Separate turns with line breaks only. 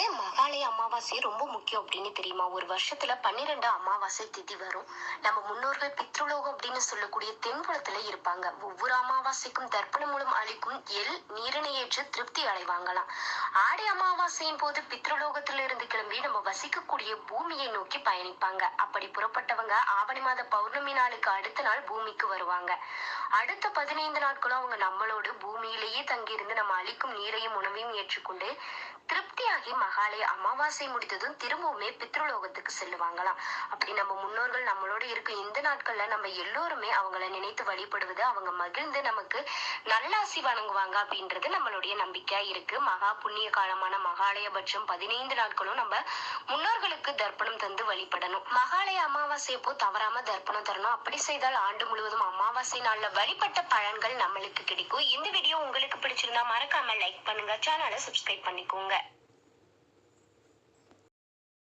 ஏன் மகாலய அமாவாசை ரொம்ப முக்கியம் அப்படின்னு தெரியுமா? ஒரு வருஷத்துல பன்னிரெண்டு அமாவாசை திதி வரும். நம்ம முன்னோர்கள் பித்ருலோகம் அப்படின்னு சொல்லக்கூடிய தென்புலத்துல இருப்பாங்க. ஒவ்வொரு அமாவாசைக்கும் தர்ப்பணம் மூலம் அளிக்கும் எல் நீரினை ஏற்று திருப்தி அடைவாங்களாம். ஆடி அமாவாசையின் போது பித்ருலோகத்துல இருந்து கிளம்பி நம்ம வசிக்கக்கூடிய பூமியை நோக்கி பயணிப்பாங்க. அப்படி புறப்பட்டவங்க ஆவணி மாத பௌர்ணமி நாளுக்கு அடுத்த நாள் பூமிக்கு வருவாங்க. அடுத்த பதினைந்து நாட்களும் அவங்க நம்மளோடு பூமியிலேயே தங்கியிருந்து நம்ம அளிக்கும் நீரையும் உணவையும் ஏற்றுக்கொண்டு திருப்தியாகி மகாலய அமாவாசை முடித்ததும் திரும்பவுமே பித்ருலோகத்துக்கு செல்லுவாங்களாம். அப்படி நம்ம முன்னோர்கள் நம்மளோட இருக்கும் இந்த நாட்கள்ல நம்ம எல்லோருமே அவங்கள நினைத்து வழிபடுவது அவங்க மகிழ்ந்து நமக்கு நல்லாசி வணங்குவாங்க அப்படின்றது நம்மளுடைய நம்பிக்கையா இருக்கு. மகா புண்ணிய காலமான மகாலயபட்சம் பதினைந்து நாட்களும் நம்ம முன்னோர்களுக்கு தர்ப்பணம் தந்து வழிபடணும். மகாலய அமாவாசை அப்போ தவறாம தர்ப்பணம் தரணும்? அப்படி செய்தால் ஆண்டு முழுவதும் அமாவாசை நாள்ல வழிபட்ட பலன்கள் நம்மளுக்கு கிடைக்கும். இந்த வீடியோ உங்களுக்கு பிடிச்சிருந்தா மறக்காம லைக் பண்ணுங்க. சேனலை சப்ஸ்கிரைப் பண்ணிக்கோங்க.